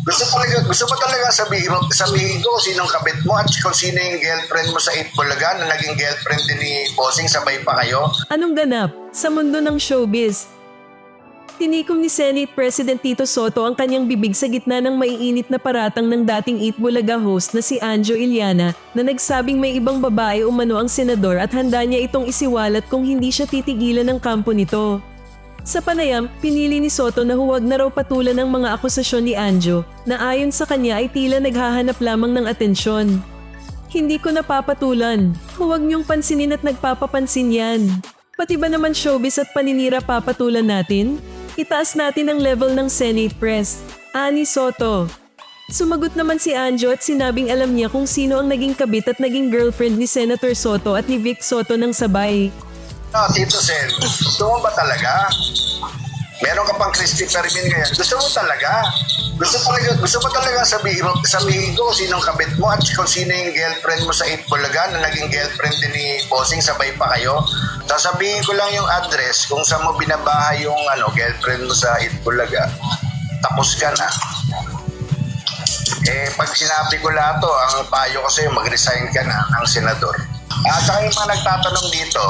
Gusto talaga, gusto mo talaga sabihin, sabihin ko sinong kabit mo at kung sino yung girlfriend mo sa 8 Bulaga na naging girlfriend din ni Bossing, sabay pa kayo? Anong ganap sa mundo ng showbiz? Tinikom ni Senate President Tito Soto ang kanyang bibig sa gitna ng maiinit na paratang ng dating Eat Bulaga host na si Anjo Iliana na nagsabing may ibang babae umano ang senador at handa niya itong isiwalat kung hindi siya titigilan ng kampo nito. Sa panayam, pinili ni Soto na huwag na raw patulan ng mga akusasyon ni Anjo na ayon sa kanya ay tila naghahanap lamang ng atensyon. Hindi ko napapatulan. Huwag niyong pansinin at nagpapapansin yan. Pati ba naman showbiz at paninira papatulan natin? Itaas natin ang level ng Senate Press. Ani Soto. Sumagot naman si Anjo at sinabing alam niya kung sino ang naging kabit at naging girlfriend ni Senator Soto at ni Vic Soto ng sabay. No, Tito Sen, gusto mo ba talaga? Meron ka pang Christopher Min ngayon. Gusto mo talaga? Gusto talaga, gusto mo talaga sabihin, mo- sabihin ko kung sinong kabit mo at kung sino yung girlfriend mo sa 8 Bulaga na naging girlfriend din ni Bossing, sabay pa kayo. Sasabihin ko lang yung address kung saan mo binabahay yung ano, girlfriend mo sa 8 Bulaga. Tapos ka na. Eh, pag sinabi ko lahat to, ang payo ko sa'yo, mag-resign ka na ng senador. At saka yung mga nagtatanong dito,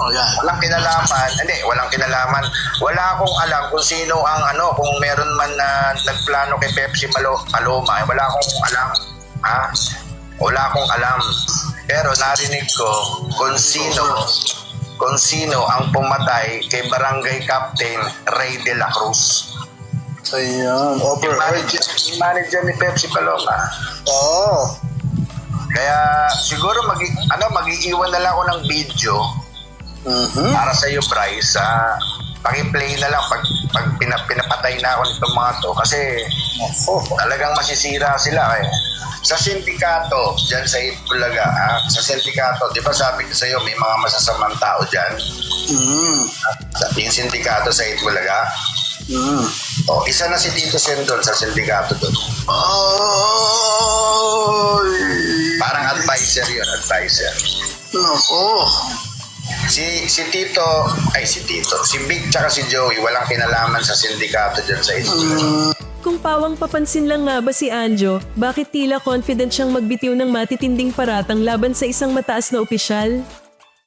Oh, yan. walang kinalaman, hindi, walang kinalaman. Wala akong alam kung sino ang ano, kung meron man na nagplano kay Pepsi Malo, Paloma, wala akong alam. Ha? Wala akong alam. Pero narinig ko kung sino kung sino ang pumatay kay Barangay Captain Ray de la Cruz. Ayan. Yung Overheard. manager, yung manager ni Pepsi Paloma. Oh. Kaya siguro mag ano magiiwan na lang ako ng video Mhm. para sa iyo Bryce sa paki-play na lang pag pag pina- pinapatay na ako nitong mga to kasi Oh. talagang masisira sila eh. Sa sindikato, dyan sa Itbulaga, ha? sa sindikato, di ba sabi ko sa iyo, may mga masasamang tao dyan. Mm. Sa yung sindikato sa Itbulaga. Mm. O, isa na si Tito Sen doon sa sindikato doon. Ay. Parang advisor yun, advisor. Nako. Si si Tito, ay si Tito, si Big tsaka si Joey, walang kinalaman sa sindikato dyan sa Itbulaga. Kung pawang papansin lang nga ba si Anjo, bakit tila confident siyang magbitiw ng matitinding paratang laban sa isang mataas na opisyal?